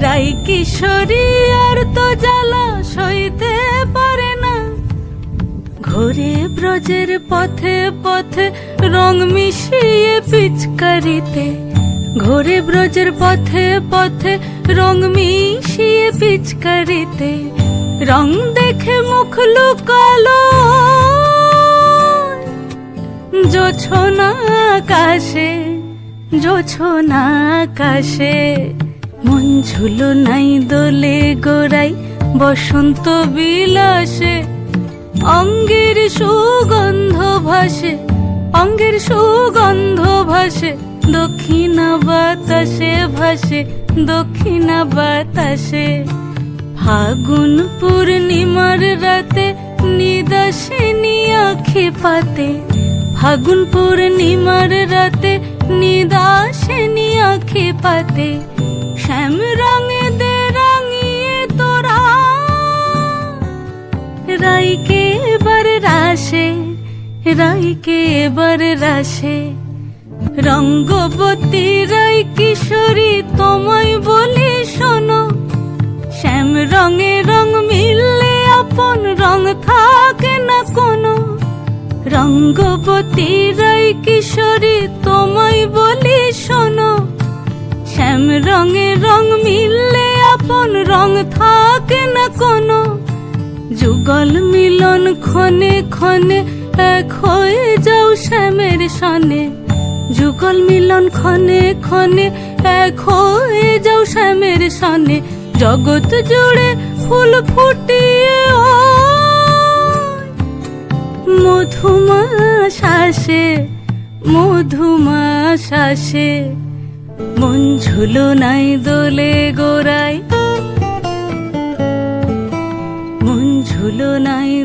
রাই কিশোরী আর তো জ্বালা সইতে পারে না। ঘোরে ব্রজের পথে পথে রং মিশিয়ে পিচকারিতে। ঘোরে ব্রজের পথে পথে রং মিশিয়ে পিচকারিতে। রং দেখে মুখ লুকালো। জোছনা আকাশে জোছনা আকাশে। মন ঝুলো নাই দোলে গোড়াই, বসন্ত বিলাসে। অঙ্গের সুগন্ধ ভাসে, অঙ্গের সুগন্ধ ভাসে, দক্ষিণা বাতাসে ভাসে, দক্ষিণা বাতাসে। ফাগুন পূর্ণিমার রাতে নিদাসিনী আখি পাতে ফাগুন পূর্ণিমার রাতে নিদাসিনী আখি পাতে রাইকে এবার রাসে রাইকে এবার রাসে রঙ্গবতী রাই কিশোরী, তোমায় বলি শোনো, শ্যাম রঙে রং মিললে আপন রং থাকে না কোনো। রঙ্গবতী রাই কিশোরী, তোমায় বলি শোনো, শ্যাম রঙে যুগল মিলন ক্ষণে ক্ষণে, এক হয়ে যাও শ্যামের সনে যুগল মিলন ক্ষণে ক্ষণে, এক হয়ে যাও শ্যামের সনে জগৎ জুড়ে ফুল ফুটিয়ে মধুমা শ্বাসে মধুমা শ্বাসে মন ঝুলো নাই দোলে তুলনায়